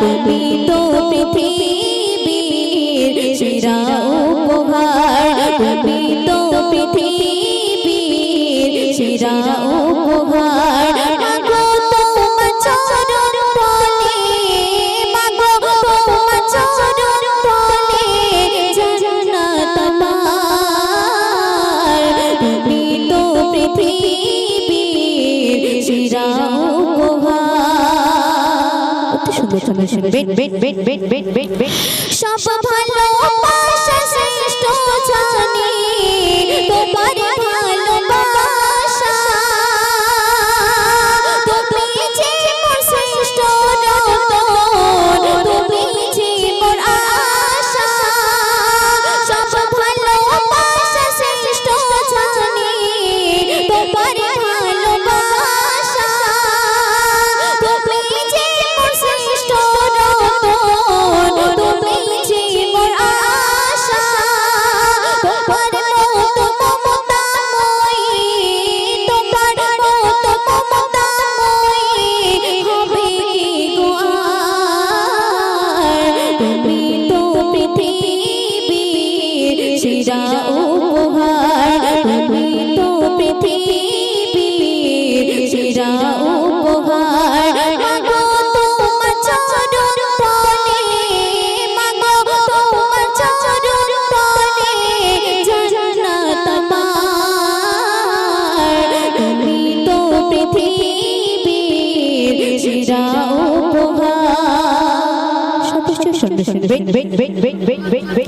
তুমি তো পৃথিবীর সেরা উপহার তুমি তো পৃথিবীর সেরা উপহার গোছানো শুনবেন বেট বেট বেট বেট সব ভালো শ্রেষ্ঠ জানি তোমার তুমি তো পৃথিবীর সেরা উপহার তুমি তো পৃথিবীর সেরা উপহার মাগো তোমার চরণ তলে সন্ধ্যা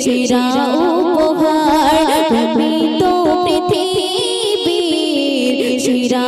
সেরা তো পৃথিবীর সেরা